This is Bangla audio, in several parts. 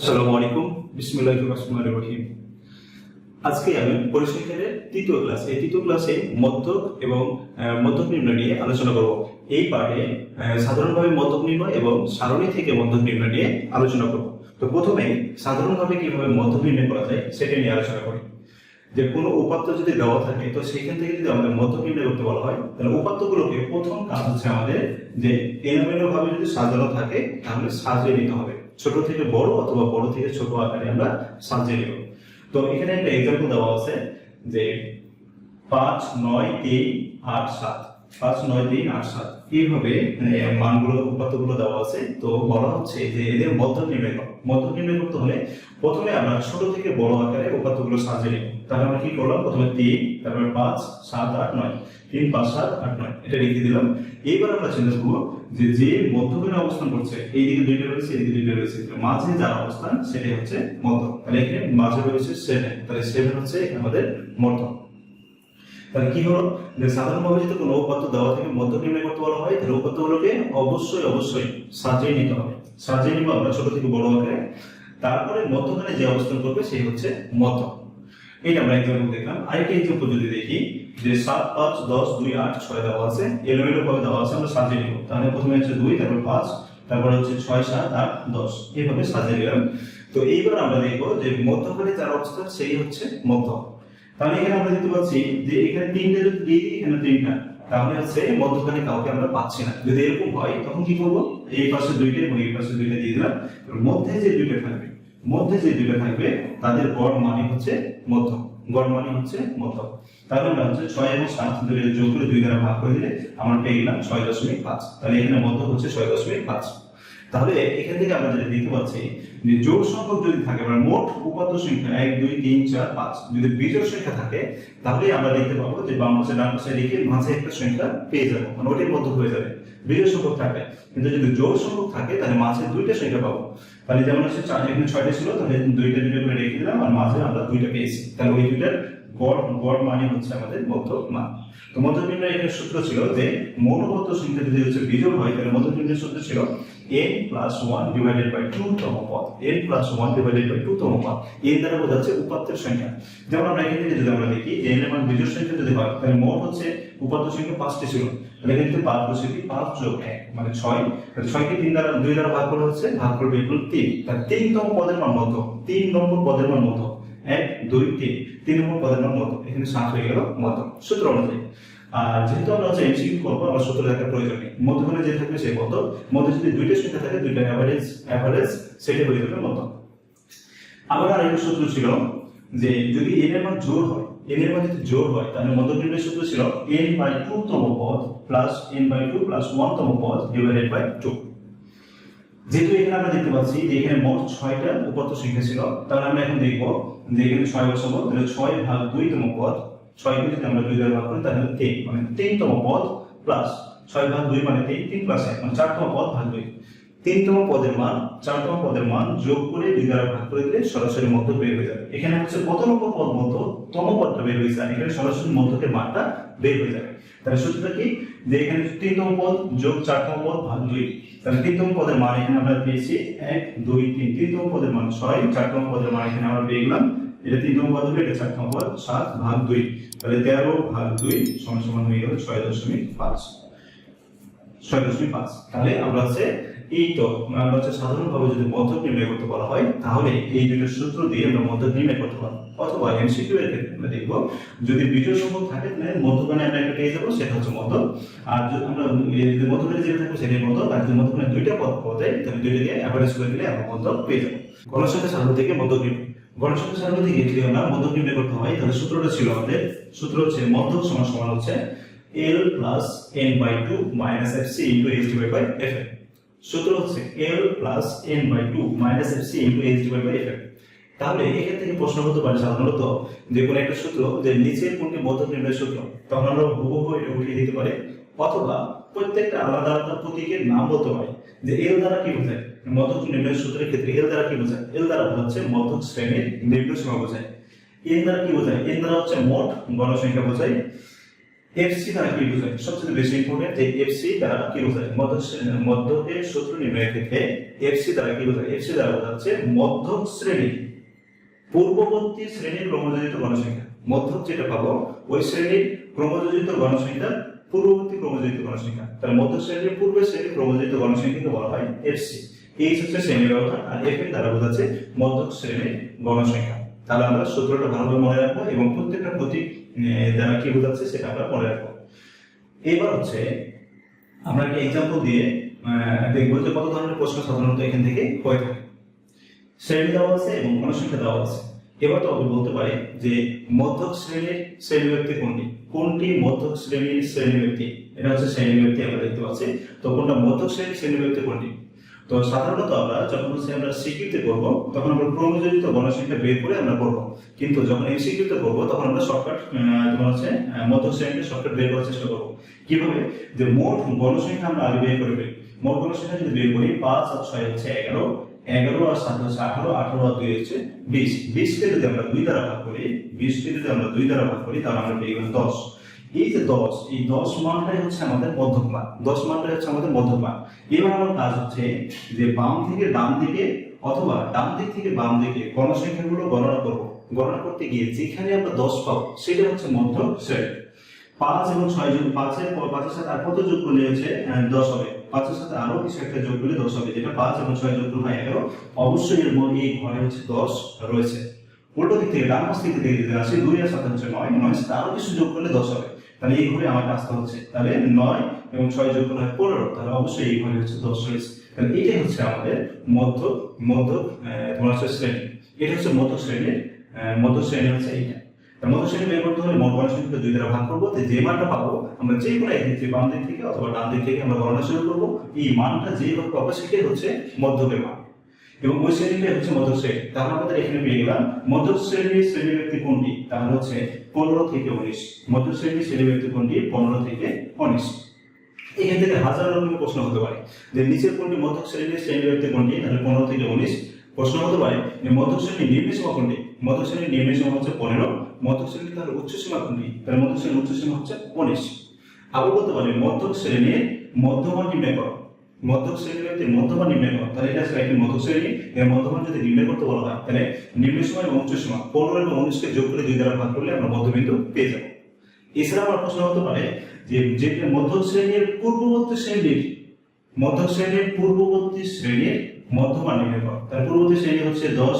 আসসালামু আলাইকুম। বিসমিল্লাহির রহমানির রহিম। আজকে আমি পরিসংখ্যানের তৃতীয় ক্লাস এই তৃতীয় ক্লাসে মধ্যক এবং মধ্যক নির্ণয় নিয়ে আলোচনা করব। এই পাঠে সাধারণভাবে মধ্যক নির্ণয় এবং সারণী থেকে মধ্যক নির্ণয় নিয়ে আলোচনা করব। তো প্রথমে সাধারণভাবে কীভাবে মধ্যক নির্ণয় করা যায় সেটা নিয়ে আলোচনা করি। যে কোনো উপাত্ত যদি দেওয়া থাকে, তো সেখান থেকে যদি আমাদের মধ্যক নির্ণয় করতে বলা হয়, তাহলে উপাত্তগুলোকে প্রথম কাজ হচ্ছে আমাদের যে এলোমেলো যদি সাজানো থাকে, তাহলে সাজিয়ে নিতে হবে। ছোট থেকে বড় অথবা বড় থেকে ছোট আকারে আমরা সাজিয়ে নেব। তো এখানে একটা এক্সাম্পল দেওয়া আছে যে পাঁচ নয় তিন আট সাত। পাঁচ নয় তিন আট সাত। এইভাবে আহ, মানগুলো উপাত্তগুলো দেওয়া আছে? তো বলা হচ্ছে যে এদের মধ্যক নির্ণয় করো। মধ্যক নির্ণয় করতে হলে প্রথমে আমরা ছোট থেকে বড় আকারে উপাত্তগুলো সাজিয়ে নিব। তাহলে আমরা কি করলাম? প্রথমে তিন, তারপরে পাঁচ, সাত, আট, নয়। তিন, পাঁচ, সাত, আট, নয়। এটা লিখে দিলাম। এইবার আমরা চিন্তা করব যে যে মধ্যখানে অবস্থান করছে এই এইদিকে দুইটা রয়েছে এই এইদিকে দুইটা রয়েছে। মাঝে যার অবস্থান, সেটাই হচ্ছে মধ্য তাহলে এখানে মাঝে রয়েছে সেভেন তাহলে সেভেন হচ্ছে আমাদের মধ্য তাহলে কি হলো? যে সাধারণভাবে যদি কোনো উপাত্ত দেওয়া থেকে মধ্য নির্ণয় করতে বলা হয়, তাহলে উপাত্তগুলোকে অবশ্যই অবশ্যই সাজিয়ে নিতে হবে। সাজিয়ে নিব আমরা ছোট থেকে বড় আকারে। তারপরে মধ্যখানে যে অবস্থান করবে, সেই হচ্ছে মধ্য এইটা আমরা এক্সাম্পল দেখলাম। আরেকটা এক্সাম্পল যদি দেখি যে সাত, পাঁচ, দশ, দুই, আট, ছয় দেওয়া আছে। এলোমেলো ভাবে দেওয়া আছে, আমরা সাজিয়ে নিব। তাহলে প্রথমে হচ্ছে দুই, তারপর পাঁচ, তারপর হচ্ছে ছয়, সাত, আট, দশ। এইভাবে সাজিয়ে নিলাম। তো এইবার আমরা দেখব যে মধ্যখানে যার অবস্থান, সেই হচ্ছে মধ্য তাহলে এখানে আমরা দেখতে পাচ্ছি যে এখানে তিনটে যদি দিয়ে দিই, এখানে তিনটা। তাহলে হচ্ছে মধ্যখানে কাউকে আমরা পাচ্ছি না। যদি এরকম হয়, তখন কি করব? এই পাশে দুইটা এবং এই পাশে দুইটা দিয়ে দিলাম। মধ্যে যে দুইটা থাকবে মধ্যে যে দুইটা থাকবে, তাদের গড় মানে হচ্ছে মধ্য গড় মানে হচ্ছে মধ্য তাহলে আমরা হচ্ছে ছয় এবং সাত দুইটা যোগ করে দুই দ্বারা ভাগ করে দিলে আমরা পেয়ে গেলাম ছয় দশমিক পাঁচ। তাহলে এখানে মধ্য হচ্ছে ছয় দশমিক পাঁচ। তাহলে এখান থেকে আমরা যেটা দেখতে পাচ্ছি, যে জোড় সংখ্যক যদি থাকে মানে মোট উপাত্ত সংখ্যা এক, দুই, তিন, চার, পাঁচ যদি বিজোড় সংখ্যা থাকে, তাহলে আমরা দেখতে পাবো যে বাম পাশে ডান পাশে রেখে মাঝে একটা সংখ্যা পেয়ে যাব। মানে ওটির মধ্যে হয়ে যাবে। বিজোড় সংখ্যক থাকে। কিন্তু যদি জোড় সংখ্যক থাকে, তাহলে মাঝে দুইটা সংখ্যা পাবো। তাহলে যেমন হচ্ছে এখানে ছয়টা ছিল, তাহলে দুইটা দুইটা করে রেখে দিলাম আর মাঝে আমরা দুইটা পেয়েছি। তাহলে ওই দুইটার গড় গড় মানে হচ্ছে আমাদের মধ্য মান তো মধ্য নির্ণয় এখানে সূত্র ছিল যে মৌলবদ্ধ সংখ্যা যদি হচ্ছে বিজোড় হয়, তাহলে মধ্য নির্ণয়ের সূত্র ছিল n plus one divided by two তম পদ। n plus one divided by two তম পদ। n দ্বারা বোঝাচ্ছে উপাত্তের সংখ্যা। যেমন আমরা এখান থেকে যদি আমরা দেখি n এর মান বিজোড় সংখ্যা যদি হয়, তাহলে মোট হচ্ছে উপাত্ত সংখ্যা পাঁচটি ছিল। তাহলে কিন্তু পাঁচ বসে দিই পাঁচ যোগ এক মানে ছয়। ছয়কে তিন দ্বারা, দুই দ্বারা ভাগ করলে হচ্ছে ভাগ করবে এগুলো তিন। তাহলে তিনতম পদের মান মত তিন নম্বর পদের মান মত এক, দুই, তিন। তিন নম্বর পদের মান মত এখানে সাত হয়ে গেল মত সূত্র অনুযায়ী। আর যেহেতু আমরা হচ্ছে এমসিকিউ করব, আমরা সূত্র দেখার প্রয়োজন নেই। মধ্যখানে যে থাকবে সেই মত মধ্যে যদি দুইটা সংখ্যা থাকে, দুইটা অ্যাভারেজ অ্যাভারেজ সেটা হয়ে যাবে মত আবার আরেকটা সূত্র ছিল যে যদি এর মান জোড় হয় n এর মান যদি জোড় হয়, তাহলে মধ্যবিন্দুর সূত্র ছিল n বাই টু তম পদ plus n by two plus one তম পদ ডিভাইডেড বাই টু যেহেতু এখানে আমরা দেখতে পাচ্ছি যে এখানে মোট ছয়টা উপাত্ত সংখ্যা ছিল, তাহলে আমরা এখন দেখব যে এখানে ছয় বসাবো, তাহলে ছয় ভাগ দুই তম পদ ছয়কে যদি আমরা দুই দ্বারা ভাগ করি, তাহলে তিন মানে তিনতম পদ প্লাস ছয় ভাগ দুই মানে তিন তিন প্লাস এক মানে চারতম পদ ভাগ দুই। তিনতম পদের মান, চারতম পদের মান যোগ করে দুই দ্বারা ভাগ করে দিলে সরাসরি মধ্য বের হয়ে যাবে। এখানে হচ্ছে কত নম্বর পদ মধ্য, তম পদটা বের হয়েছে এখানে সরাসরি মধ্যকের মানটা বের হয়ে যাবে। তাহলে সূত্রটা কি? যে এখানে তিনতম পদ যোগ চারতম পদ ভাগ দুই। তাহলে তিনতম পদের মান এখানে আমরা পেয়েছি এক, দুই, তিন। তিনতম পদের মান ছয়, চারতম পদের মান এখানে আমরা পেয়ে গেলাম। এটা তিনতম পদ হবে, এটা চারতম পদ, সাত ভাগ দুই। তাহলে তেরো ভাগ দুই সমান সমান হয়ে গেল ছয় দশমিক পাঁচ। ছয় দশমিক পাঁচ। তাহলে আমরা হচ্ছে এই তো আমরা হচ্ছে সাধারণভাবে যদি মধ্যক নির্ণয় করতে বলা হয়, তাহলে এই দুটো সূত্র দিয়ে আমরা মধ্যক নির্ণয় করতে পারব। অথবা এমসিকিউ এর ক্ষেত্রে আমরা দেখব, যদি বিজয় সংখ্যক থাকে, তাহলে মধ্যখানে আমরা একটা পেয়ে যাব, সেটা হচ্ছে মধ্যক। আর যদি আমরা যদি মধ্যখানে যেটা থাকবে, সেটাই মধ্যক। আর যদি মধ্যখানে দুইটা পদ, পদে তাহলে দুইটাকে অ্যাভারেজ করে দিলে আমরা মধ্যক পেয়ে যাব। গণসংখ্যা সারণ থেকে মধ্যক নির্ণয়। গণসংখ্যা সারণ থেকে যদি আমরা মধ্যক নির্ণয় করতে হয়, তাহলে সূত্রটা ছিল আমাদের, সূত্র হচ্ছে মধ্যক সমান সমান হচ্ছে L plus n two minus F C into H divide by F সূত্র হচ্ছে L plus n by two minus F C into H divide by F তাহলে থেকে প্রশ্ন হতে পারে সাধারণত? যে কোনো একটা সূত্র যে নিচের কোনটি মধ্যক নির্ণয় সূত্র, তখন আমরা হুবহু এটা উঠিয়ে দিতে পারি। অথবা প্রত্যেকটা আলাদা আলাদা প্রতীকের নাম বলতে পারে। যে এল দ্বারা কি বোঝায়? মধ্যক নির্ণয় সূত্রের ক্ষেত্রে এল দ্বারা কি বোঝায়? এল দ্বারা হচ্ছে মধ্যক শ্রেণির নির্ণয় সীমা বোঝায়। এন দ্বারা কি বোঝায়? এন দ্বারা হচ্ছে মোট গণসংখ্যা বোঝায়। এফসি দ্বারা কি বোঝায়? সবচেয়ে বেশি ইম্পর্টেন্ট যে এফসি দ্বারা কি বোঝায়? মধ্য মধ্যকের সূত্র নির্ণয়ের ক্ষেত্রে এফসি দ্বারা কি বোঝায়? এফসি দ্বারা বোঝাচ্ছে মধ্য শ্রেণি। পূর্ববর্তী শ্রেণির ক্রমযোজিত গণসংখ্যা মধ্যক যেটা পাবো, ওই শ্রেণির ক্রমযোজিত গণসংখ্যা পূর্ববর্তী ক্রমযোজিত গণসংখ্যা তাহলে মধ্য শ্রেণির পূর্বের শ্রেণির ক্রমযোজিত গণসংখ্যাকে বলা হয় এফসি এই হচ্ছে শ্রেণি ব্যবধান, আর এফ দ্বারা বোঝাচ্ছে মধ্যক শ্রেণির গণসংখ্যা তাহলে আমরা সূত্রটা ভালোভাবে মনে রাখব এবং প্রত্যেকটা প্রতীক দ্বারা কি বোঝাচ্ছে সেটা আমরা পরে রাখব। এবার হচ্ছে, আমরা একটা এক্সাম্পল দিয়ে দেখব যে কত ধরনের প্রশ্ন সাধারণত এখান থেকে হয়ে থাকে। শ্রেণি দেওয়া আছে এবং গণসংখ্যা দেওয়া আছে। এবার তো বলতে পারি যে মধ্যক শ্রেণির শ্রেণি ব্যক্তি কোনটি? কোনটি মধ্যক শ্রেণির শ্রেণি ব্যক্তি? এটা হচ্ছে শ্রেণি ব্যক্তি আমরা দেখতে পাচ্ছি। তো কোনটা মধ্যক শ্রেণির শ্রেণি ব্যক্তি কোনটি? তো সাধারণত আমরা যখন হচ্ছে আমরা সিকিউতে করব তখন আমরা ক্রমযোজিত গণসংখ্যা বের করে আমরা করব। কিন্তু যখন এই এমসিকিউতে করব তখন আমরা শর্টকাট তোমার হচ্ছে আহ, মধ্যক শ্রেণীকে শর্টকাট বের করার চেষ্টা করব। কীভাবে? যে মোট গণসংখ্যা আমরা আগে বের করে ফেলি। মোট গণসংখ্যা যদি বের করি পাঁচ আর ছয় হচ্ছে এগারো। এগারো আর সাত হচ্ছে আঠারো। আঠারো আর দুই হচ্ছে বিশ। বিশকে যদি আমরা দুই দ্বারা ভাগ করি বিশকে যদি আমরা দুই দ্বারা ভাগ করি তাহলে আমরা পেয়ে গেলাম দশ। এই যে দশ, এই দশ মানটাই হচ্ছে আমাদের মধ্যক মান দশ মানটাই হচ্ছে আমাদের মধ্যক মান এবার আমার কাজ হচ্ছে যে বাম থেকে ডান দিকে অথবা ডান দিক থেকে বাম দিকে গণসংখ্যাগুলো গণনা করব। গণনা করতে গিয়ে যেখানে আমরা দশ পাবো, সেটা হচ্ছে মধ্য শ্রেণি। পাঁচ এবং ছয় যোগ পাঁচের পর পাঁচের সাথে আর কত যোগ করলে হচ্ছে দশ হবে? পাঁচের সাথে আরও কিছু একটা যোগ করলে দশ হবে, যেটা পাঁচ এবং ছয় যোগ করলে হয় এগারো। অবশ্যই এর মধ্যে এই ঘরে হচ্ছে দশ রয়েছে। উল্টো দিক থেকে ডান পাশ থেকে দেখে যদি আসি দুই আর হচ্ছে নয় নয় সাথে আরও কিছু যোগ করলে দশ হবে। তাহলে এই ঘরে আমার কাজটা হচ্ছে। তাহলে নয় এবং ছয় যোগ করলে হয় পনেরো, তাহলে অবশ্যই এই ঘরে হচ্ছে দশ রয়েছে তাহলে এটাই হচ্ছে আমাদের মধ্য মধ্য তোমার হচ্ছে শ্রেণি। এটা হচ্ছে মধ্য শ্রেণির মধ্য শ্রেণি হচ্ছে এইটা। মধ্য শ্রেণি বের করতে হলে মোট গণসংখ্যা দুই দ্বারা ভাগ করব। যে মানটা পাবো, আমরা যে কোনো এক দিক বাম দিক থেকে অথবা ডান দিক থেকে আমরা গণনা শুরু করব। এই মানটা যেভাবে পাবো সেটাই হচ্ছে মধ্যকের মান। এবং ওই শ্রেণীটাই হচ্ছে মধ্য শ্রেণি তাহলে আমাদের এখানে পেয়ে গেলাম মধ্য শ্রেণির শ্রেণি ব্যক্তি কোনটি? তাহলে হচ্ছে পনেরো থেকে উনিশ। মধ্য শ্রেণির শ্রেণি ব্যক্তি কোনটি? পনেরো থেকে উনিশ। এখান থেকে হাজার রকমের প্রশ্ন হতে পারে। যে নিচের কোনটি মধ্য শ্রেণির শ্রেণি ব্যক্তি কোনটি? তাহলে পনেরো থেকে উনিশ। প্রশ্ন হতে পারে যে মধ্য শ্রেণির কোনটি? মধ্য শ্রেণির নিম্ন হচ্ছে পনেরো। মধ্য শ্রেণির তাহলে উচ্চ সীমা কোনটি? তাহলে মধ্য শ্রেণির উচ্চ সীমা হচ্ছে উনিশ। আবার বলতে পারে মধ্য শ্রেণির মধ্যমান নির্ণয় করো মধ্যক শ্রেণির ব্যক্তি মধ্যমান নির্ণয় করো। তাহলে এটা একটি মধ্যক শ্রেণি এর মধ্যমান যদি নির্ণয় করতে বলা হয়, তাহলে নিম্ন সময় এবং উচ্চ সীমা, পনেরো এবং উনিশকে যোগ করে যদি দ্বারা ভাগ করলে আমরা মধ্যবিন্দু পেয়ে যাব। এছাড়া আমার প্রশ্ন হতে পারে যে যে মধ্যক শ্রেণির পূর্ববর্তী শ্রেণির মধ্যক শ্রেণির পূর্ববর্তী শ্রেণির মধ্যমান নির্ণয় তার পূর্ববর্তী শ্রেণি হচ্ছে দশ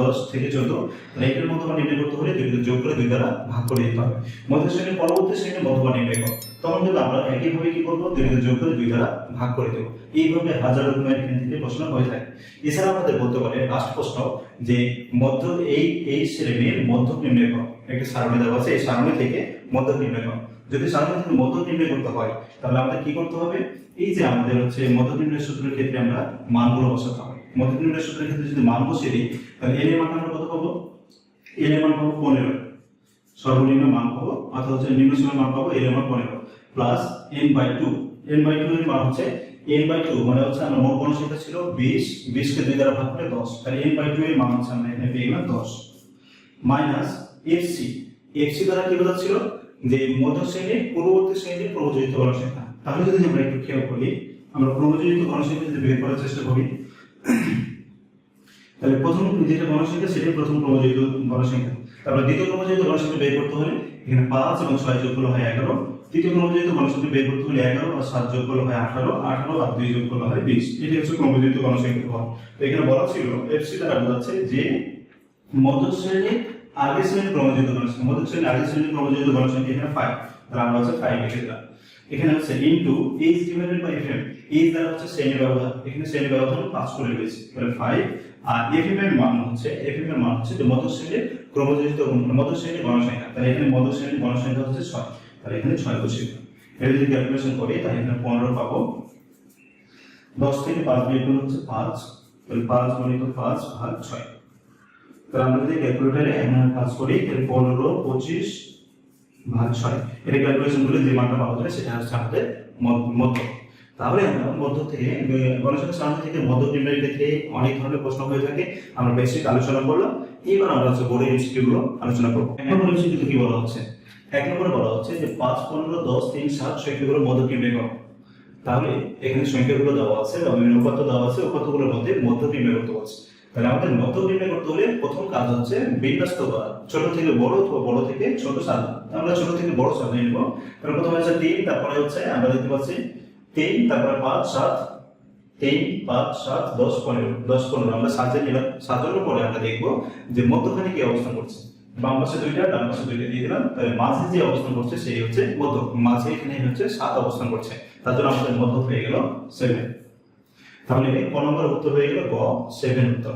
দশ থেকে চোদ্দ। তাহলে এটার মধ্যমান নির্ণয় করতে হলে দুই যোগ করে দুই দ্বারা ভাগ করে দিতে হবে। মধ্য শ্রেণির পরবর্তী শ্রেণির মধ্যমান নির্ণয় করো তখন কিন্তু আমরা একইভাবে কি করব? দুই যোগ করে দুই দ্বারা ভাগ করে দেবো। এইভাবে হাজার রকমের এখান থেকে প্রশ্ন হয়ে থাকে। এছাড়া আমাদের বলতে পারে লাস্ট প্রশ্ন, যে মধ্য এই এই শ্রেণির মধ্যক নির্ণয় করো। একটা সারণী দেওয়া আছে, এই সারণী থেকে মধ্যক নির্ণয় করো। যদি থেকে নির্ণয় করতে হয়, তাহলে আমাদের কি করতে হবে? এই যে আমাদের হচ্ছে নির্ণয় সূত্রের ক্ষেত্রে আমরা মানগুলো বসাতে হবে। নির্ণয় সূত্রের ক্ষেত্রে যদি মান বসিয়ে দিই, তাহলে এর মান আমরা কত পাবো? এর মান পাবো পনেরো। সর্বনিম্ন মান পাবো, অর্থাৎ হচ্ছে নিম্ন সীমার মান পাবো এর মান পনেরো। Plus N by two N by two এর মান হচ্ছে এন বাই টু মানে হচ্ছে আমার মোট গণসংখ্যা ছিল বিশ। বিশকে দুই দ্বারা ভাগ করে দশ। তাহলে এন বাই টু এর মান হচ্ছে আমরা এখানে পেয়ে গেলাম দশ। মাইনাস এফসি এফসি দ্বারা কি বোঝাচ্ছিল? যে মধ্য শ্রেণির পূর্ববর্তী শ্রেণির প্রবচিত গণসংখ্যা তাহলে যদি আমরা একটু খেয়াল করি, আমরা প্রবচিত গণসংখ্যা যদি বের করার চেষ্টা করি, তাহলে প্রথম যেটা গণসংখ্যা সেটাই প্রথম প্রবচিত গণসংখ্যা তারপর দ্বিতীয় ক্রমযোজিত গণসংখ্যা বের করতে হলে এখানে পাঁচ এবং ছয় যোগ করলে হয় এগারো। তৃতীয় ক্রমযোজিত গণসংখ্যা বের করতে হলে এগারো আর সাত যোগ করলে হয় আঠারো। আঠারো আর দুই যোগ করলে হয় বিশ। এটি হচ্ছে ক্রমযোজিত গণসংখ্যা এখানে বলা ছিল এফসি দ্বারা বোঝাচ্ছে যে মধ্য শ্রেণির আগে শ্রেণির ক্রমযোজিত গণসংখ্যা মধ্য শ্রেণির আগে শ্রেণির ক্রমযোজিত গণসংখ্যা এখানে ফাইভ তাহলে আমরা হচ্ছে ফাইভ লিখে দিলাম। এখানে হচ্ছে into H divided by FM H দ্বারা হচ্ছে শ্রেণি ব্যবধান, এখানে শ্রেণি ব্যবধান পাঁচ করে রয়েছে তাহলে ফাইভ আর এফএম এর মান হচ্ছে এফ এম এর মান হচ্ছে যে মধ্য শ্রেণির ক্রমযোজিত মধ্য শ্রেণির গণসংখ্যা, তাহলে এখানে মধ্য শ্রেণির গণসংখ্যা হচ্ছে ছয়, তাহলে এখানে ছয় দিলাম এটা যদি ক্যালকুলেশন করি, তাহলে এখানে পনেরো পাবো। দশ থেকে পাঁচ বিয়োগ হচ্ছে পাঁচ, তাহলে পাঁচ গণিত পাঁচ ভাগ ছয়। তাহলে আমরা যদি ক্যালকুলেটারে করি তাহলে পনেরো, পঁচিশ ছয়, এটা ক্যালকুলেশন যে মানটা পাওয়া যায় সেটা হচ্ছে মধ্য- তাহলে আমরা মধ্য থেকে গণসংখ্যা থেকে মধ্য নির্ণয়ের ক্ষেত্রে অনেক ধরনের প্রশ্ন হয়ে থাকে। আমরা বেসিক আলোচনা করলাম। এবার আমরা হচ্ছে বোর্ডের এমসিকিউ আলোচনা করব। এখন এমসিকিউ কি বলা হচ্ছে? এক নম্বরে বলা হচ্ছে যে পাঁচ, পনেরো, দশ, তিন, সাত সংখ্যাগুলোর মধ্য নির্ণয় করো। তাহলে এখানে সংখ্যাগুলো দেওয়া আছে, বা বিভিন্ন উপাত্ত দেওয়া আছে, উপাত্তগুলোর মধ্যে মধ্য নির্ণয় করতে বলছে। তাহলে আমাদের মধ্য নির্ণয় করতে হলে প্রথম কাজ হচ্ছে বিন্যস্ত করা ছোট থেকে বড় অথবা বড় থেকে ছোট সাজানো আমরা ছোট থেকে বড় সাজিয়ে নিব। তাহলে প্রথমে হচ্ছে তিন, তারপরে হচ্ছে আমরা দেখতে পাচ্ছি তিন, তারপরে পাঁচ, সাত, তিন, পাঁচ, সাত, দশ, পনেরো। দশ, পনেরো। আমরা সাজিয়ে নিলাম সাজানোর পরে আমরা দেখব যে মধ্যখানে কি অবস্থান করছে। বাম পাশে দুইটা, ডান পাশে দুইটা দিয়ে দিলাম। তাহলে মাঝে যে অবস্থান করছে, সেই হচ্ছে মধ্য মাঝে এখানে হচ্ছে সাত অবস্থান করছে। তার জন্য আমাদের মধ্য হয়ে গেল সেভেন। তাহলে ক নম্বর উত্তর হয়ে গেল গ সেভেন উত্তর।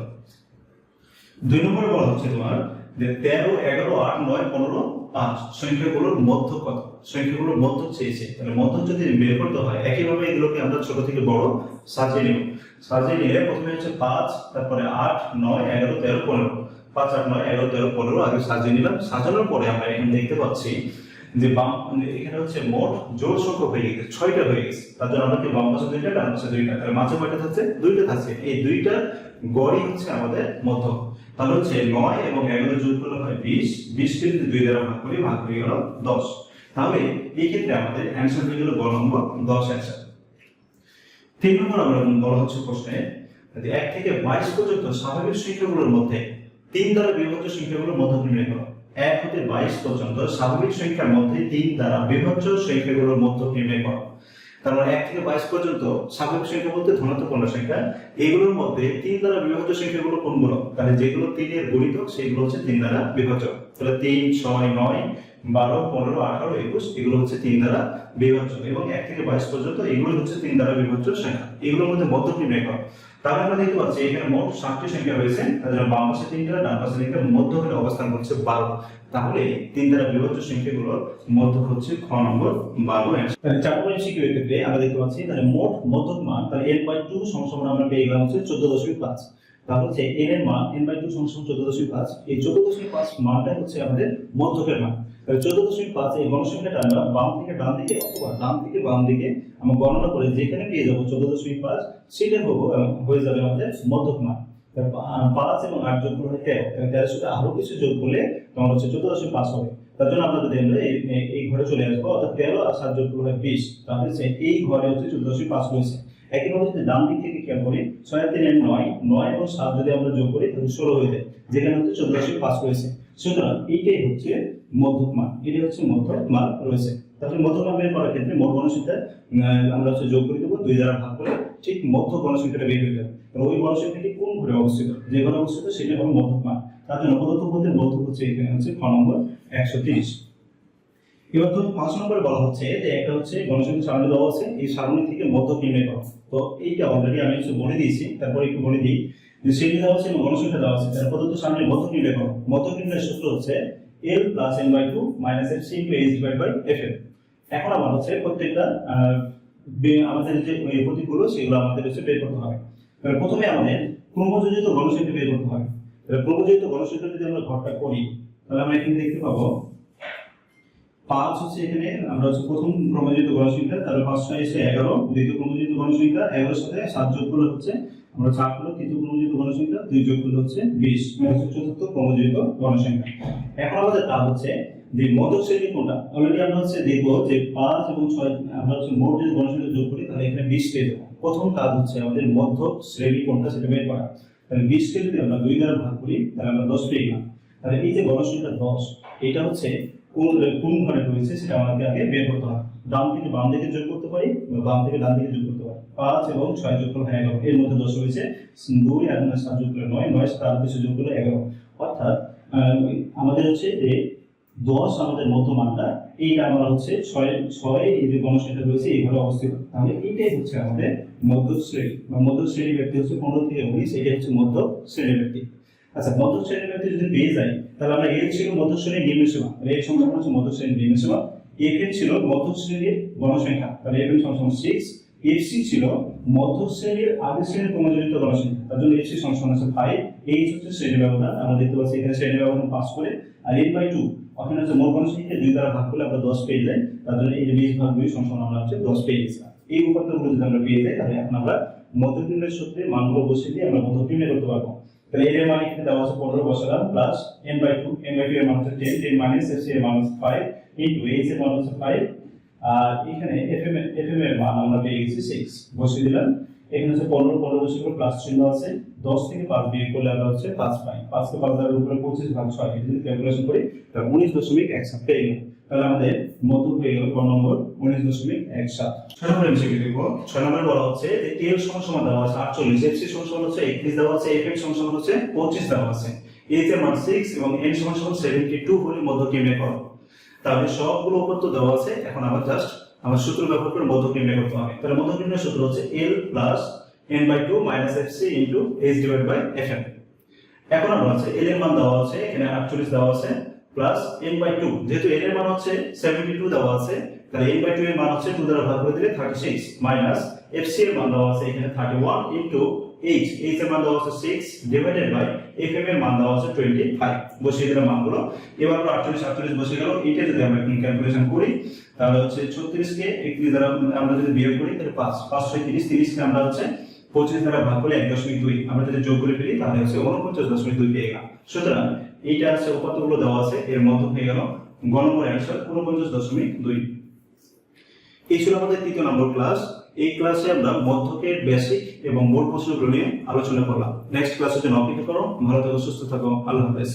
দুই নম্বর বলা হচ্ছে তোমার যে তেরো, এগারো, আট, নয়, পনেরো, পাঁচ, সংখ্যাগুলোর মধ্য কত? সংখ্যাগুলোর মধ্য চেয়েছে। তাহলে মধ্য যদি বের করতে হয়, একইভাবে এগুলোকে আমরা ছোট থেকে বড় সাজিয়ে নিব। সাজিয়ে নিলে প্রথমে হচ্ছে পাঁচ, তারপরে আট, নয়, এগারো, তেরো, পনেরো। পাঁচ, আট, নয়, এগারো, তেরো, পনেরো আগে সাজিয়ে নিলাম। সাজানোর পরে আমরা এখানে দেখতে পাচ্ছি যে বাম এখানে হচ্ছে মোট জোড় সংখ্যক হয়ে গেছে, ছয়টা হয়ে গেছে। তার জন্য আমাকে বাম পাশে দুইটা, ডান পাশে দুইটা। তাহলে মাঝে কয়টা থাকছে? দুইটা থাকছে। এই দুইটা গড়ই হচ্ছে আমাদের মধ্য তাহলে হচ্ছে নয় এবং এগারো যোগ করলে হয় বিশ। বিশকে যদি দুই দ্বারা ভাগ করি, ভাগ হয়ে গেল দশ। তাহলে এই ক্ষেত্রে আমাদের অ্যান্সার হয়ে গেল গ নম্বর দশ অ্যান্সার তিন নম্বর আমরা বলা হচ্ছে প্রশ্নে এক থেকে বাইশ পর্যন্ত স্বাভাবিক সংখ্যাগুলোর মধ্যে তিন দ্বারা বিভাজ্য সংখ্যাগুলোর মধ্য নির্ণয় করো। এক হতে বাইশ পর্যন্ত স্বাভাবিক সংখ্যার মধ্যে তিন দ্বারা বিভাজ্য সংখ্যাগুলোর মধ্য নির্ণয় করো। তারপর এক থেকে বাইশ পর্যন্ত স্বাভাবিক সংখ্যা বলতে ধনাত্মক পূর্ণ সংখ্যা এগুলোর মধ্যে তিন দ্বারা বিভাজ্য সংখ্যাগুলো কোনগুলো? তাহলে যেগুলো তিনের গণিতক সেগুলো হচ্ছে তিন দ্বারা বিভাজ্য তাহলে তিন ছয় নয় বারো, পনেরো, আঠারো, একুশ, এগুলো হচ্ছে তিন দ্বারা বিভাজ্য। এবং এক থেকে বাইশ পর্যন্ত এগুলো হচ্ছে তিন দ্বারা বিভাজ্য সংখ্যা। এগুলোর মধ্যে নির্ণয় করো তাহলে আমরা দেখতে পাচ্ছি, এখানে মোট সাতটি সংখ্যা রয়েছে। তাদের বাম পাশে তিনটা, ডান পাশে তিনটা মধ্যখানে অবস্থান করছে বারো। তাহলে তিন দ্বারা বিভাজ্য সংখ্যাগুলোর মধ্য হচ্ছে খ নম্বর বারো। তাহলে চার নম্বর ক্ষেত্রে আমরা দেখতে পাচ্ছি, তাহলে মোট মধ্যক মান, তাহলে এন বাই টু সমান আমরা পেয়ে গেলাম হচ্ছে চোদ্দ দশমিক পাঁচ। তাহলে হচ্ছে এন এর মান এন বাই টু সমান চোদ্দ দশমিক পাঁচ। এই চোদ্দ দশমিক পাঁচ মানটা হচ্ছে আমাদের মধ্যকের মান। তাহলে চোদ্দ দশমিক পাঁচ এই গণসংখ্যাটা আমরা বাম থেকে ডান দিকে অথবা ডান থেকে বাম দিকে আমরা গণনা করে যেখানে পেয়ে যাব চোদ্দ দশমিক পাঁচ সেটা হব হয়ে যাবে আমাদের মধ্যক মান পাঁচ এবং আট যোগ করলে তেরো, তাহলে তেরোর আরও কিছু যোগ করলে তোমার হচ্ছে চোদ্দ দশমিক পাঁচ হবে। তার জন্য আমরা যদি এই ঘরে চলে আসব, অর্থাৎ তেরো আর সাত যোগ করলে বিশ, তাহলে এই ঘরে হচ্ছে চোদ্দ দশমিক পাঁচ রয়েছে। একইভাবে যদি ডান দিক থেকে খেয়াল করি, ছয় তিনের নয় নয় এবং সাত যদি আমরা যোগ করি, তাহলে ষোলো হয়ে যায়, যেখানে হচ্ছে চোদ্দ দশমিক পাঁচ রয়েছে। সুতরাং এইটাই হচ্ছে মধ্যক মান এটাই হচ্ছে মধ্যক মান রয়েছে। তাহলে মধ্যক মান বের করার ক্ষেত্রে মোট গণসংখ্যা আমরা হচ্ছে যোগ করে দেবো, দুই দ্বারা ভাগ করে ঠিক মধ্য গণসংখ্যাটা বের হয়ে যাবে। ওই গণসংখ্যাটি কোন ঘরে অবস্থিত? যে ঘরে অবস্থিত সেটা হবে মধ্যক মান তার জন্য প্রদত্ত পদের মধ্যক হচ্ছে এখানে হচ্ছে খ নম্বর একশো তিরিশ। এবার তো পাঁচ নম্বরে বলা হচ্ছে যে একটা হচ্ছে গণসংখ্যা সারণী দেওয়া আছে, এই সারণী থেকে মধ্যক নির্ণয় করো। তো এইটা অলরেডি আমি হচ্ছে বলে দিয়েছি, তারপরে একটু বলে দিই। যে সেটি দেওয়া আছে এবং গণসংখ্যা দেওয়া আছে তার প্রদত্ত সারণীর মধ্যক নির্ণয় করো। মধ্যক নির্ণয়ের সূত্র হচ্ছে L plus N by two minus F into H divide by F L এখন আমার হচ্ছে প্রত্যেকটা আমাদের যে প্রতীকগুলো, সেগুলো আমাদের হচ্ছে বের করতে হবে। প্রথমে আমাদের ক্রমযোজিত গণসংখ্যা বের করতে হবে। ক্রমযোজিত গণসংখ্যা যদি আমরা ঘরটা করি, তাহলে আমরা এখানে দেখতে পাবো, পাঁচ হচ্ছে এখানে, আমরা হচ্ছে প্রথম ক্রমযোজিত গণসংখ্যা তাহলে পাঁচটা এসে এগারো, দ্বিতীয় ক্রমযোজিত গণসংখ্যা এগারোর সাথে সাত যোগ করলে হচ্ছে আমরা চার হলো তৃতীয় ক্রমযোজিত গণসংখ্যা দুই যোগ করলে হচ্ছে বিশ হচ্ছে চতুর্থ ক্রমযোজিত গণসংখ্যা এখন আমাদের কাজ হচ্ছে যে মধ্যক শ্রেণি কোনটা? অলরেডি আমরা হচ্ছে দেখব যে পাঁচ এবং ছয়, আমরা হচ্ছে মোট যদি গণসংখ্যা যোগ করি, তাহলে এখানে বিশ পেয়ে প্রথম কাজ হচ্ছে আমাদের মধ্যক শ্রেণি কোনটা সেটা বের করা। তাহলে বিশকে যদি আমরা দুই দ্বারা ভাগ করি, তাহলে আমরা দশ পেয়ে গেলাম। তাহলে এই যে গণসংখ্যা দশ, এটা হচ্ছে কোন কোন ঘরে রয়েছে সেটা আমাদের আগে বের করতে হবে। ডান থেকে বাম দিকে যোগ করতে পারি বা বাম থেকে ডান দিকে যোগ করতে পাঁচ এবং ছয় যোগ করলে এগারো এর মধ্যে দশ রয়েছে দুই আর সাত যোগ করলে নয় নয় তার কিছু যোগ করলে এগারো অর্থাৎ আমাদের হচ্ছে যে দশ আমাদের মধ্যমানটা এইটা আমরা হচ্ছে ছয় ছয় এই যে গণসংখ্যা রয়েছে, এইভাবে অবস্থিত। তাহলে এইটাই হচ্ছে আমাদের মধ্য শ্রেণি বা মধ্য শ্রেণি ব্যক্তি হচ্ছে পনেরো থেকে উনিশ, এটাই হচ্ছে মধ্য শ্রেণির ব্যক্তি। আচ্ছা মধ্য শ্রেণির ব্যক্তি যদি পেয়ে যাই তাহলে আমরা এল ছিল মধ্য নিম্ন সীমা তাহলে এই সংখ্যাটা হচ্ছে মধ্য নিম্ন সীমা এফ ছিল মধ্য শ্রেণির গণসংখ্যা। তাহলে এন সমান সিক্স এফসি ছিল মধ্য শ্রেণির আগের শ্রেণির ক্রমজনিত গণসংখ্যা তার জন্য এফসি সমান আছে ফাইভ এইচ হচ্ছে শ্রেণি ব্যবধান। আমরা দেখতে পাচ্ছি এখানে শ্রেণি ব্যবধান পাস করে। আর এন বাই টু ওখানে হচ্ছে মোট গণসংখ্যা দুই দ্বারা ভাগ করলে আমরা দশ পেয়ে যাই। তার জন্য এই যে বিশ ভাগ দুই সমান আমরা হচ্ছে দশ পেয়ে এই উপাত্তগুলো যদি আমরা পেয়ে যাই, তাহলে এখন আমরা মধ্যবিন্দের সূত্রে মানগুলো বসিয়ে দিয়ে আমরা মধ্যবিন্দ করতে পারব। তাহলে এর মান এখানে দেওয়া আছে পনেরো, বসালাম plus N by two N by two এর মান হচ্ছে টেন টেন মাইনাস এস এর মান হচ্ছে ফাইভ ইন্টু এইচ এর মান হচ্ছে ফাইভ আর এখানে এফ এম এফ এম এর মান আমরা পেয়ে গেছি সিক্স বসিয়ে দিলাম। এখানে হচ্ছে পনেরো পনেরো বসে প্লাস চিহ্ন আছে। দশ থেকে পাঁচ বিয়োগ করলে আমরা হচ্ছে পাঁচ পাই। পাঁচকে পাঁচ দ্বারা উপরে পঁচিশ ভাগ ছয় যদি ক্যালকুলেশন করি, তাহলে উনিশ দশমিক এক সাত পেয়ে গেল তাহলে আমাদের মধ্য হয়ে গেল ক নম্বর, উনিশ দশমিক এক সাত। ছয় নম্বর এমসিকিউ দেখব, ছয় নম্বরে বলা হচ্ছে যে এল সমান সমান দেওয়া আছে আটচল্লিশ এফ সি সমান সমান হচ্ছে একত্রিশ, দেওয়া আছে এফ এম সমান সমান হচ্ছে পঁচিশ, দেওয়া আছে। এইচ এর মান সিক্স এবং এন সমান সমান সেভেন্টি টু হলে মধ্য নির্ণয় করো তাহলে সবগুলো উপাত্ত দেওয়া আছে। এখন আমার জাস্ট আমার সূত্র ব্যবহার করে মধ্য নির্ণয় করতে হবে। তাহলে মধ্য নির্ণয় সূত্র হচ্ছে L plus N by two minus F C into H divide by F M এখন আমরা আছে এল এর মান দেওয়া আছে, এখানে আটচল্লিশ দেওয়া আছে প্লাস এন বাই টু যেহেতু এল এর মান হচ্ছে সেভেন্টি টু দেওয়া আছে, তাহলে এন বাই টু এর মান হচ্ছে টু দ্বারা ভাগ করে দিলে thirty six minus F C এর মান দেওয়া আছে, এখানে thirty one into H H এর দেওয়া আছে সিক্স ডিভাইডেড বাই মান দেওয়া টোয়েন্টি ফাইভ বসিয়ে মানগুলো। এবার আমরা বসে এইটা যদি আমরা হচ্ছে ছত্রিশকে দ্বারা আমরা যদি বিয়োগ করি, তাহলে পাঁচ পাঁচ ছয় তিরিশ, তিরিশকে আমরা হচ্ছে পঁচিশ দ্বারা ভাগ এক দশমিক দুই। আমরা যদি যোগ করে ফেলি হচ্ছে দশমিক দুই সুতরাং দেওয়া আছে, এর হয়ে দশমিক দুই। এই ছিল আমাদের তৃতীয় নম্বর ক্লাস এই ক্লাসে আমরা মধ্যকের বেসিক এবং বোর্ড প্রশ্নগুলো নিয়ে আলোচনা করলাম। নেক্সট ক্লাসের জন্য অপেক্ষা করো। ভালো থাকো, সুস্থ থাকো। আল্লাহ হাফেজ।